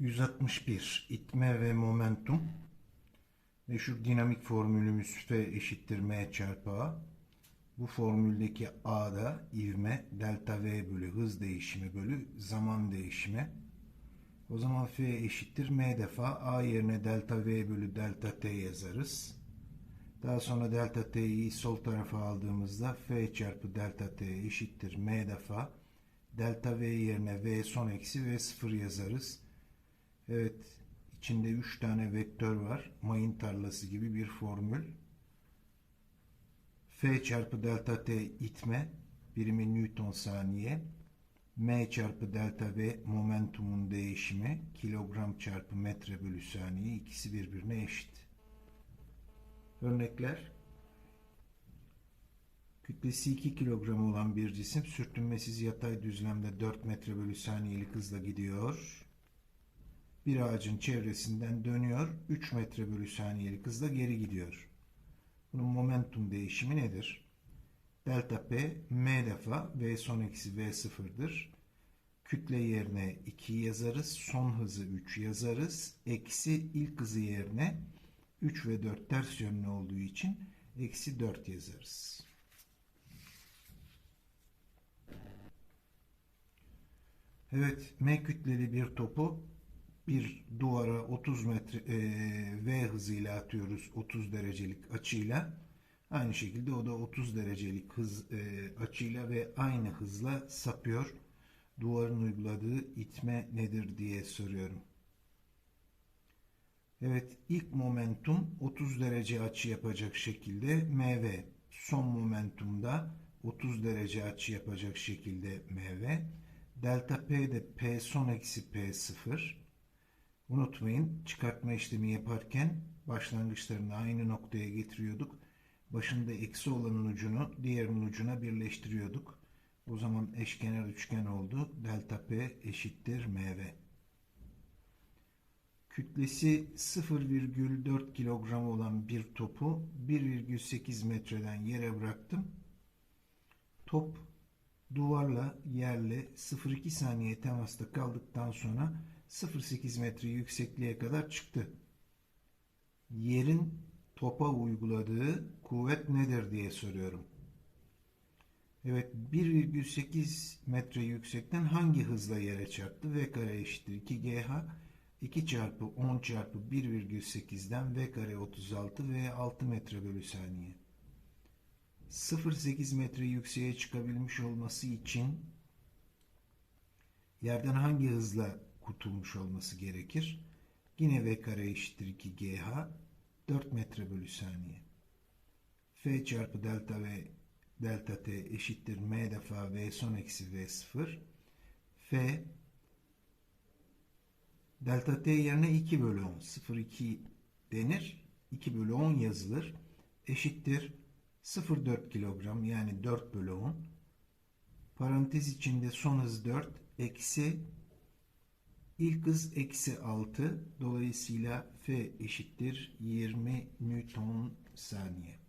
161 itme ve momentum meşhur dinamik formülümüz F eşittir M çarpı A. Bu formüldeki A'da ivme delta V bölü hız değişimi bölü zaman değişimi. O zaman F eşittir M defa A yerine delta V bölü delta T yazarız. Daha sonra delta T'yi sol tarafa aldığımızda F çarpı delta T eşittir M defa delta V yerine V son eksi V sıfır yazarız. Evet, içinde 3 tane vektör var. Mayın tarlası gibi bir formül. F çarpı delta T itme, birimi Newton saniye. M çarpı delta V momentumun değişimi, kilogram çarpı metre bölü saniye, ikisi birbirine eşit. Örnekler. Kütlesi 2 kilogram olan bir cisim sürtünmesiz yatay düzlemde 4 metre bölü saniyelik hızla gidiyor bir ağacın çevresinden dönüyor. 3 metre bölü saniyelik hızla geri gidiyor. Bunun momentum değişimi nedir? Delta P M defa V son eksi V sıfırdır. Kütle yerine 2 yazarız. Son hızı 3 yazarız. Eksi ilk hızı yerine 3 ve 4 ters yönlü olduğu için eksi 4 yazarız. Evet, M kütleli bir topu bir duvara 30 metre e, V hızıyla atıyoruz 30 derecelik açıyla. Aynı şekilde o da 30 derecelik hız e, açıyla ve aynı hızla sapıyor. Duvarın uyguladığı itme nedir diye soruyorum. Evet ilk momentum 30 derece açı yapacak şekilde MV. Son momentumda 30 derece açı yapacak şekilde MV. Delta P de P son eksi P sıfır. Unutmayın çıkartma işlemi yaparken başlangıçlarını aynı noktaya getiriyorduk. Başında eksi olanın ucunu diğerinin ucuna birleştiriyorduk. O zaman eşkenar üçgen oldu. Delta P eşittir MV. Kütlesi 0,4 kilogram olan bir topu 1,8 metreden yere bıraktım. Top duvarla yerle 0,2 saniye temasta kaldıktan sonra 0,8 metre yüksekliğe kadar çıktı. Yerin topa uyguladığı kuvvet nedir diye soruyorum. Evet 1,8 metre yüksekten hangi hızla yere çarptı? V kare eşittir 2GH 2 çarpı 10 çarpı 1,8'den V kare 36 ve 6 metre bölü saniye. 0,8 metre yükseğe çıkabilmiş olması için yerden hangi hızla kurtulmuş olması gerekir? Yine V kare eşittir 2 GH 4 metre bölü saniye. F çarpı delta V delta T eşittir M defa V son eksi V sıfır. F delta T yerine 2 bölü 10 0,2 denir. 2 bölü 10 yazılır. Eşittir 0,4 kilogram yani 4 bölü 10. Parantez içinde son hız 4 eksi ilk hız eksi 6. Dolayısıyla F eşittir 20 Newton saniye.